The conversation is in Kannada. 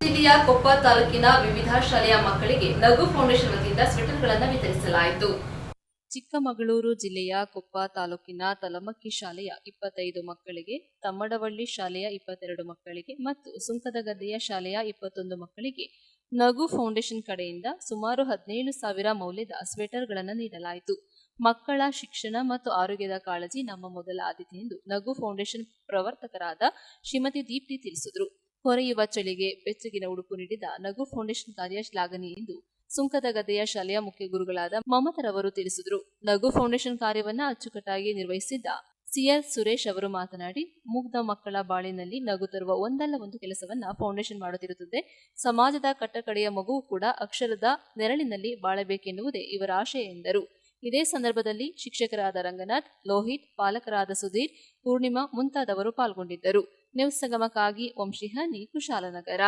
ಜಿಲ್ಲೆಯ ಕೊಪ್ಪ ತಾಲೂಕಿನ ವಿವಿಧ ಶಾಲೆಯ ಮಕ್ಕಳಿಗೆ ನಗು ಫೌಂಡೇಶನ್ ವತಿಯಿಂದ ಸ್ವೆಟರ್ಗಳನ್ನು ವಿತರಿಸಲಾಯಿತು. ಚಿಕ್ಕಮಗಳೂರು ಜಿಲ್ಲೆಯ ಕೊಪ್ಪ ತಾಲೂಕಿನ ತಲಮಕ್ಕಿ ಶಾಲೆಯ ಇಪ್ಪತ್ತೈದು ಮಕ್ಕಳಿಗೆ, ತಮ್ಮಡವಳ್ಳಿ ಶಾಲೆಯ ಇಪ್ಪತ್ತೆರಡು ಮಕ್ಕಳಿಗೆ ಮತ್ತು ಸುಂಕದಗದ್ದೆಯ ಶಾಲೆಯ ಇಪ್ಪತ್ತೊಂದು ಮಕ್ಕಳಿಗೆ ನಗು ಫೌಂಡೇಶನ್ ಕಡೆಯಿಂದ ಸುಮಾರು ಹದಿನೇಳು ಸಾವಿರ ಮೌಲ್ಯದ ಸ್ವೆಟರ್ಗಳನ್ನು ನೀಡಲಾಯಿತು. ಮಕ್ಕಳ ಶಿಕ್ಷಣ ಮತ್ತು ಆರೋಗ್ಯದ ಕಾಳಜಿ ನಮ್ಮ ಮೊದಲ ಆದ್ಯತೆ ಎಂದು ನಗು ಫೌಂಡೇಶನ್ ಪ್ರವರ್ತಕರಾದ ಶ್ರೀಮತಿ ದೀಪ್ತಿ ತಿಳಿಸಿದರು. ಹೊರೆಯುವ ಚಳಿಗೆ ಬೆಚ್ಚಗಿನ ಉಡುಪು ನೀಡಿದ ನಗು ಫೌಂಡೇಶನ್ ಕಾರ್ಯ ಶ್ಲಾಘನೀಯ ಎಂದು ಸುಂಕದ ಗದ್ದೆಯ ಶಾಲೆಯ ಮುಖ್ಯ ಗುರುಗಳಾದ ಮಮತರವರು ತಿಳಿಸಿದರು. ನಗು ಫೌಂಡೇಶನ್ ಕಾರ್ಯವನ್ನ ಅಚ್ಚುಕಟ್ಟಾಗಿ ನಿರ್ವಹಿಸಿದ್ದ ಸಿಎಲ್ ಸುರೇಶ್ ಅವರು ಮಾತನಾಡಿ, ಮುಗ್ಧ ಮಕ್ಕಳ ಬಾಳಿನಲ್ಲಿ ನಗು ತರುವ ಒಂದಲ್ಲ ಒಂದು ಕೆಲಸವನ್ನ ಫೌಂಡೇಶನ್ ಮಾಡುತ್ತಿರುತ್ತದೆ. ಸಮಾಜದ ಕಟ್ಟಕಡೆಯ ಮಗುವು ಕೂಡ ಅಕ್ಷರದ ನೆರಳಿನಲ್ಲಿ ಬಾಳಬೇಕೆನ್ನುವುದೇ ಇವರ ಆಶಯ ಎಂದರು. ಇದೇ ಸಂದರ್ಭದಲ್ಲಿ ಶಿಕ್ಷಕರಾದ ರಂಗನಾಥ್ ಲೋಹಿತ್ ಪಾಲಕರಾದ ಸುಧೀರ್ ಪೂರ್ಣಿಮಾ ಮುಂತಾದವರು ಪಾಲ್ಗೊಂಡಿದ್ದರು. ನ್ಯೂಸ್ ಸಂಗಮಕ್ಕಾಗಿ ವಂಶಿಹಾನಿ ಕುಶಾಲನಗರ.